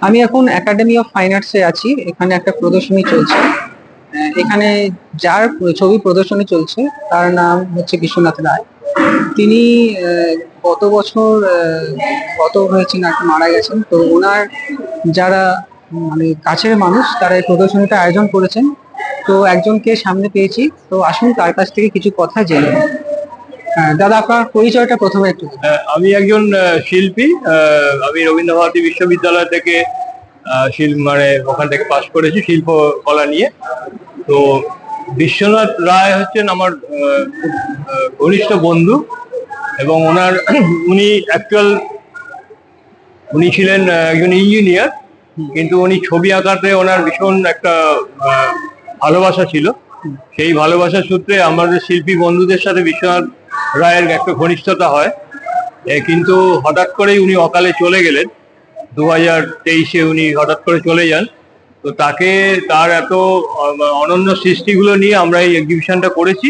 আমি এখন academy of fine আর্টসে আছি। এখানে একটা প্রদর্শনী চলছে। এখানে যার ছবি প্রদর্শনী চলছে, তার নাম হচ্ছে বিশ্বনাথ রায়। তিনি গত বছর গত হয়েছেন আর মারা গেছেন। তো ওনার যারা মানে কাছের মানুষ, তারা এই প্রদর্শনীটা আয়োজন করেছেন। তো একজনকে সামনে পেয়েছি। তো আসুন তার কাছ থেকে কিছু কথা জেনে দাদা, আপনার পরিচয়টা প্রথমে একটু আমি একজন শিল্পী আমি রবীন্দ্রভারতী বিশ্ববিদ্যালয় থেকে শিল্প মানে ওখান থেকে পাশ করেছি শিল্প কলা নিয়ে। তো বিশ্বনাথ রায় হচ্ছেন আমার ঘনিষ্ঠ বন্ধু এবং ওনার, উনি অ্যাকচুয়াল উনি ছিলেন একজন ইঞ্জিনিয়ার কিন্তু উনি ছবি আঁকাতে ওনার ভীষণ একটা ভালোবাসা ছিল। সেই ভালোবাসার সূত্রে আমাদের শিল্পী বন্ধুদের সাথে বিশ্বনাথ রায়ের একটা ঘনিষ্ঠতা হয়। কিন্তু হঠাৎ করেই উনি অকালে চলে গেলেন। দু হাজার তেইশে উনি হঠাৎ করে চলে যান। তো তাকে তার এত অনন্য সৃষ্টিগুলো নিয়ে আমরা এই এক্সিবিশনটা করেছি।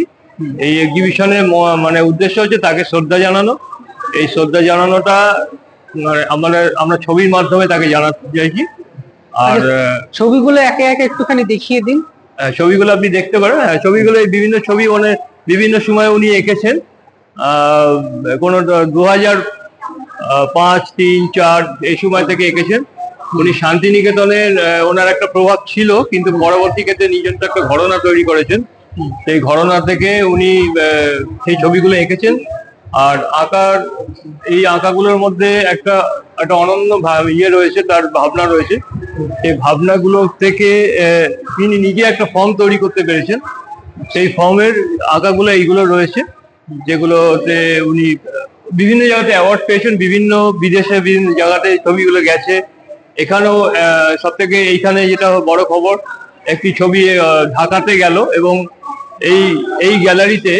এই এক্সিবিশনের মানে উদ্দেশ্য হচ্ছে তাকে শ্রদ্ধা জানানো। এই শ্রদ্ধা জানানোটা মানে আমাদের আমরা ছবির মাধ্যমে তাকে জানাতে চাইছি। আর ছবিগুলো একে একে একটুখানি দেখিয়ে দিন। হ্যাঁ, ছবিগুলো আপনি দেখতে পারেন। হ্যাঁ ছবিগুলো বিভিন্ন ছবি মানে বিভিন্ন সময় উনি এঁকেছেন। কোনো দু হাজার পাঁচ, তিন, চার, এই সময় থেকে এঁকেছেন। উনি শান্তিনিকেতনের ওনার একটা প্রভাব ছিল, কিন্তু পরবর্তী ক্ষেত্রে নিজের একটা ঘটনা তৈরি করেছেন। সেই ঘটনা থেকে উনি সেই ছবিগুলো এঁকেছেন। আর আঁকার, এই আঁকাগুলোর মধ্যে একটা একটা অনন্য ইয়ে রয়েছে, তার ভাবনা রয়েছে। সেই ভাবনাগুলো থেকে তিনি নিজে একটা ফর্ম তৈরি করতে পেরেছেন। সেই ফর্মের আঁকাগুলো এইগুলো রয়েছে। যেগুলোতে উনি বিভিন্ন জায়গাতে অ্যাওয়ার্ড পেয়েছেন বিভিন্ন বিদেশে বিভিন্ন জায়গাতে ছবিগুলো গেছে। এখানেও সব থেকে এইখানে যেটা বড় খবর একটি ছবি ঢাকাতে গেল এবং এই এই গ্যালারিতে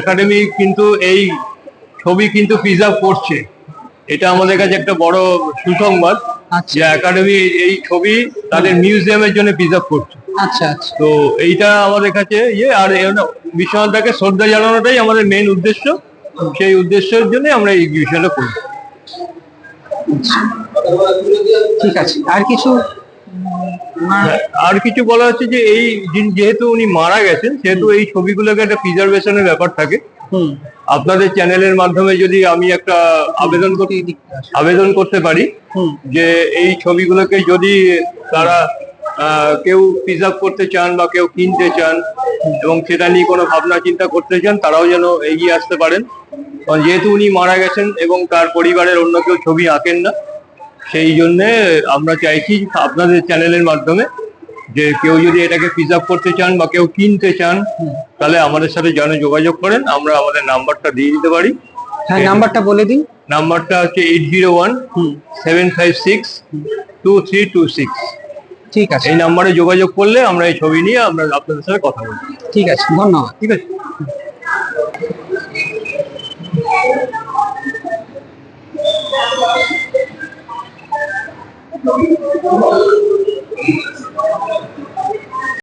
একাডেমি কিন্তু এই ছবি কিন্তু প্রিজার্ভ করছে। এটা আমাদের কাছে একটা বড় সুসংবাদ আচ্ছা। যে একাডেমি এই ছবি তাদের মিউজিয়ামের জন্য প্রিজার্ভ করছে। আচ্ছা আচ্ছা। তো এইটা আমাদের কাছে ইয়ে আর বিশ্বনাথটাকে শ্রদ্ধা জানানোটাই আমাদের মেন উদ্দেশ্য। সেই উদ্দেশ্যের জন্য আমরা এই এক্সিবিশনটা করি ঠিক আছে। আর কিছু? আর কিছু বলা হচ্ছে যে এই যেহেতু উনি মারা গেছেন সেহেতু এই ছবিগুলোকে একটা প্রিজার্ভেশনের ব্যাপার থাকে। হুম। আপনাদের চ্যানেলের মাধ্যমে যদি আমি একটা আবেদন করতে আবেদন করতে পারি যে এই ছবিগুলোকে যদি তারা কেউ প্রিজার্ভ করতে চান বা কেউ কিনতে চান এবং সেটা নিয়ে কোনো ভাবনা চিন্তা করতে চান তারাও যেন এগিয়ে আসতে পারেন। কারণ যেহেতু উনি মারা গেছেন এবং তার পরিবারের অন্য কেউ ছবি আঁকেন না সেই জন্যে আমরা চাইছি আপনাদের চ্যানেলের মাধ্যমে যে কেউ যদি এটাকে প্রিজার্ভ করতে চান বা কেউ কিনতে চান তাহলে আমাদের সাথে যেন যোগাযোগ করেন আমরা আমাদের নাম্বারটা দিয়ে দিতে পারি। হ্যাঁ নাম্বারটা বলে দিন। নাম্বারটা হচ্ছে eight zero one seven five six two three two six ঠিক আছে। এই নাম্বারে যোগাযোগ করলে আমরা এই ছবি নিয়ে আমরা আপনাদের সাথে কথা বলব। ঠিক আছে ধন্যবাদ। ঠিক আছে।